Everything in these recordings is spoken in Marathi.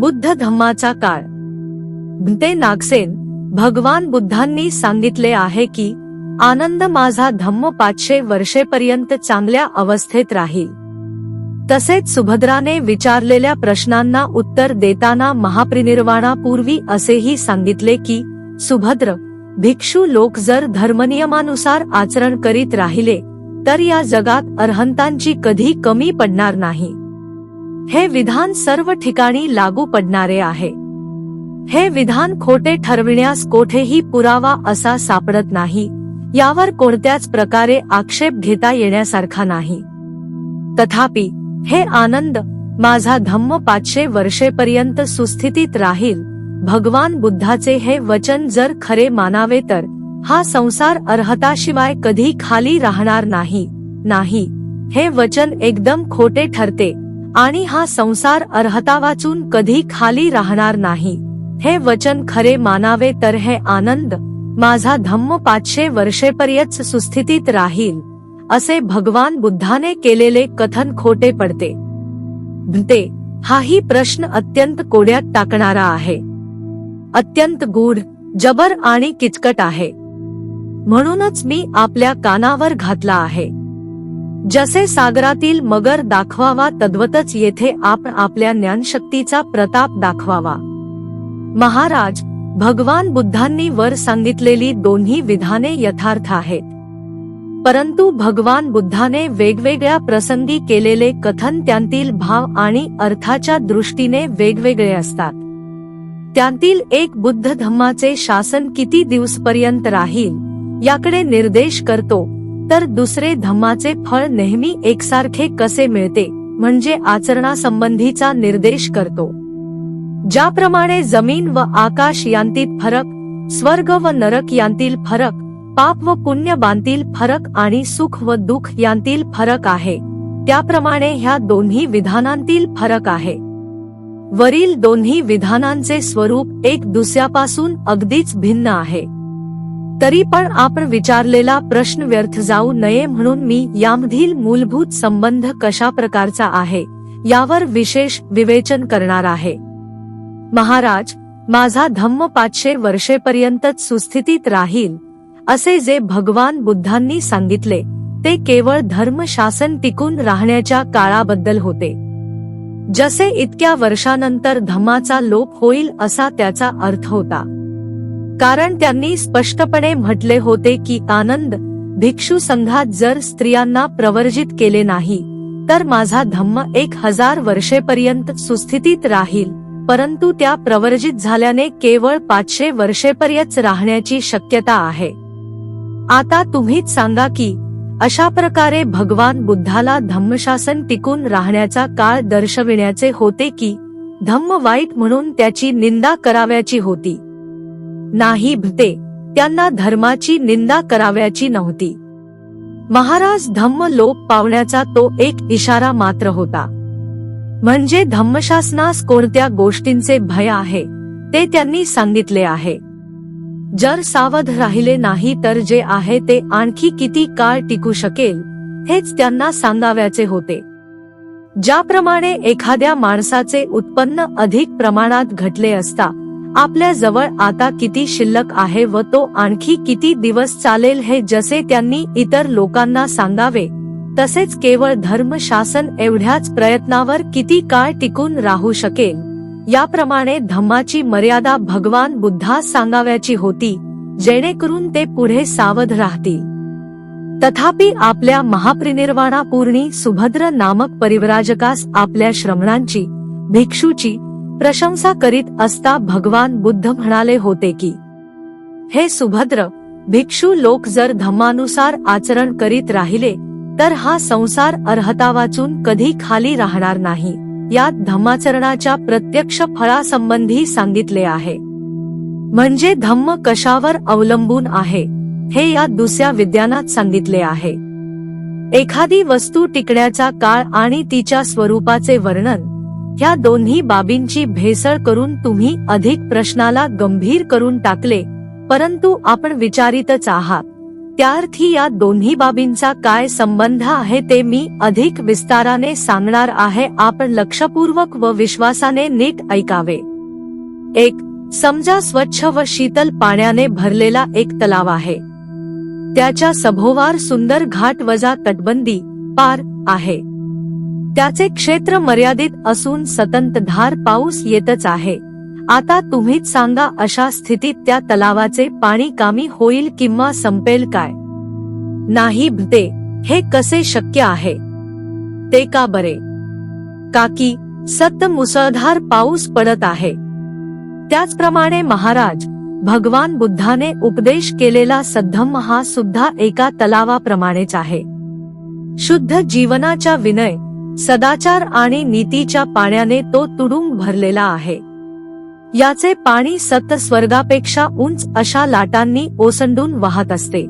बुद्ध धम्माचा काळ. ते नागसेन भगवान बुद्धांनी सांगितले आहे की आनंद माझा धम्म पाचशे वर्षेपर्यंत चांगल्या अवस्थेत राहील. तसेच सुभद्राने विचारलेल्या प्रश्नांना उत्तर देताना महाप्रिनिर्वाणापूर्वी असेही सांगितले की सुभद्र भिक्षू लोक जर धर्मनियमानुसार आचरण करीत राहिले तर या जगात अर्हंतांची कधी कमी पडणार नाही. हे विधान सर्व ठिकाणी लागू पडणारे आहे. हे विधान खोटे ठरविण्यास कोठेही पुरावा असा सापडत नाही यावर कोणत्याच प्रकारे आक्षेप घेता येण्यासारखा नाही. तथापि हे आनंद माझा धम्म पाचशे वर्षेपर्यंत सुस्थितीत राहील भगवान बुद्धाचे हे वचन जर खरे मानावे तर हा संसार अर्हताशिवाय कधी खाली राहणार नाही नाही हे वचन एकदम खोटे ठरते. आणि हा संसार अर्हता वाचून कधी खाली राहणार नाही. हे वचन खरे मानावे तर हे आनंद. माझा धम्म पाचशे वर्षेपर्यंत सुस्थितीत राहील. असे भगवान बुद्धाने केलेले कथन खोटे पडते. ते हाही प्रश्न अत्यंत कोड्यात टाकणारा आहे. अत्यंत गूढ जबर आणि किचकट आहे. म्हणूनच मी आपल्या कानावर घातला आहे. जसे सागरातील मगर दाखवावा तद्वतच येथे आपण आपल्या ज्ञानशक्तीचा प्रताप दाखवावा. महाराज भगवान बुद्धांनी वर सांगितलेली दोन्ही विधाने यथार्थ आहेत. परंतु भगवान बुद्धाने वेगवेगळ्या प्रसंगी केलेले कथन त्यांतील भाव आणि अर्थाच्या दृष्टीने वेगवेगळे असतात. त्यांतील एक बुद्ध धम्माचे शासन किती दिवसपर्यंत राहील याकडे निर्देश करतो तर दुसरे धम्माचे फळ नेहमी एकसारखे कसे मिळते म्हणजे आचरणासंबंधीचा निर्देश करतो. ज्याप्रमाणे जमीन व आकाश यांतील फरक स्वर्ग व नरक यांतील फरक पाप व पुण्य बांतील फरक आणि सुख व दुःख यांतील फरक आहे. त्याप्रमाणे ह्या दोन्ही विधानांतील फरक आहे. वरील दोन्ही विधानांचे स्वरूप एक दुसऱ्यापासून अगदीच भिन्न आहे. तरी पण आपण विचारलेला प्रश्न व्यर्थ जाऊ नये म्हणून मी यामधील मूलभूत संबंध कशा प्रकारचा आहे यावर विशेष विवेचन करणार आहे. महाराज माझा धम्म पाचशे वर्षेपर्यंतच सुस्थितीत राहील असे जे भगवान बुद्धांनी सांगितले ते केवळ धर्मशासन टिकून राहण्याच्या काळाबद्दल होते. जसे इतक्या वर्षानंतर धम्माचा लोप होईल असा त्याचा अर्थ होता. कारण त्यांनी स्पष्टपणे म्हटले होते की आनंद भिक्षू संघात जर स्त्रियांना प्रवर्जित केले नाही तर माझा धम्म एक हजार वर्षेपर्यंत सुस्थितीत राहील परंतु त्या प्रवर्जित झाल्याने केवळ पाचशे वर्षेपर्यंत राहण्याची शक्यता आहे. आता तुम्हीच सांगा की अशा प्रकारे भगवान बुद्धाला धम्मशासन टिकून राहण्याचा काळ दर्शविण्याचे होते की धम्म वाईट म्हणून त्याची निंदा कराव्याची होती. नाही भते. त्यांना धर्माची निंदा कराव्याची नव्हती. महाराज धम्म लोप पावण्याचा तो एक इशारा मात्र होता. म्हणजे धम्मशासनास कोणत्या गोष्टींचे भय आहे ते त्यांनी सांगितले आहे. जर सावध राहिले नाही तर जे आहे ते आणखी किती काळ टिकू शकेल हेच त्यांना सांगाव्याचे होते. ज्याप्रमाणे एखाद्या माणसाचे उत्पन्न अधिक प्रमाणात घटले असता आपल्या जवळ आता किती शिल्लक आहे व तो आणखी किती दिवस चालेल हे जसे त्यांनी इतर लोकांना सांगावे तसेच केवळ धर्म शासन एवढ्याच प्रयत्नावर किती काळ टिकून राहू शकेल. याप्रमाणे धम्माची मर्यादा भगवान बुद्धास सांगाव्याची होती जेणेकरून ते पुढे सावध राहतील. तथापि आपल्या महाप्रिनिर्वाणापूर्णी सुभद्र नामक परिव्राजकास आपल्या श्रमणांची भिक्षूची प्रशंसा करीत असता भगवान बुद्ध म्हणाले होते की हे सुभद्र भिक्षू लोक जर धम्मानुसार आचरण करीत राहिले तर हा संसार अर्हता वाचून कधी खाली राहणार नाही. यात धम्माचरणाच्या प्रत्यक्ष फळासंबंधी सांगितले आहे. म्हणजे धम्म कशावर अवलंबून आहे हे या दुसऱ्या विद्यानात सांगितले आहे. एखादी वस्तू टिकण्याचा काळ आणि तिच्या स्वरूपाचे वर्णन ह्या दोन्ही बाबींची भेसळ करून तुम्ही अधिक प्रश्नाला गंभीर करून टाकले परंतु आपण विचारितच आहात. त्यार्थी या दोन्ही बाबींचा काय संबंध आहे ते मी अधिक विस्ताराने सांगणार आहे आपण लक्षपूर्वक व विश्वासाने नीट ऐकावे. एक समजा स्वच्छ व शीतल पाण्याने भरलेला एक तलाव आहे. त्याच्या सभोवार सुंदर घाट वजा तटबंदी पार आहे. त्याचे क्षेत्र मर्यादित असून सतंतधार पाऊस येतच आहे. आता तुम्हीच सांगा अशा स्थितीत त्या तलावाचे पाणी कामी होईल किंवा संपेल काय? नाही भते हे कसे शक्य आहे? ते का बरे? काकी सत मुसळधार पाऊस पडत आहे. त्याचप्रमाणे महाराज भगवान बुद्धाने उपदेश केलेला सद्धम्म हा सुद्धा एका तलावाप्रमाणेच आहे. शुद्ध जीवनाच्या विनय सदाचार आणि नीतीच्या पाण्याने तो तुडुंब भरलेला आहे. याचे पाणी सत स्वर्गापेक्षा उंच अशा लाटांनी ओसंडून वाहत असते.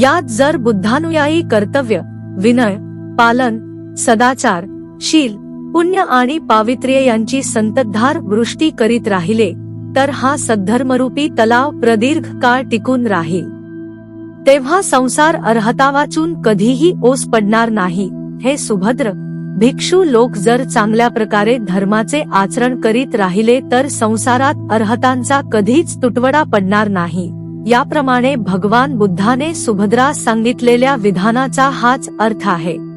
यात जर बुद्धानुयायी कर्तव्य विनय पालन सदाचार शील पुण्य आणि पावित्र्य यांची संततधार वृष्टी करीत राहिले तर हा सद्धर्मरूपी तलाव प्रदीर्घ काळ टिकून राहील. तेव्हा संसार अर्हता वाचून कधीही ओस पडणार नाही. हे सुभद्र. भिक्षू लोक जर चांगल्या प्रकारे धर्माचे आचरण करीत राहिले तर संसारात अर्हतांचा कधीच तुटवडा पडणार नाही. याप्रमाणे भगवान बुद्धाने सुभद्रास सांगितलेल्या विधानाचा हाच अर्थ आहे.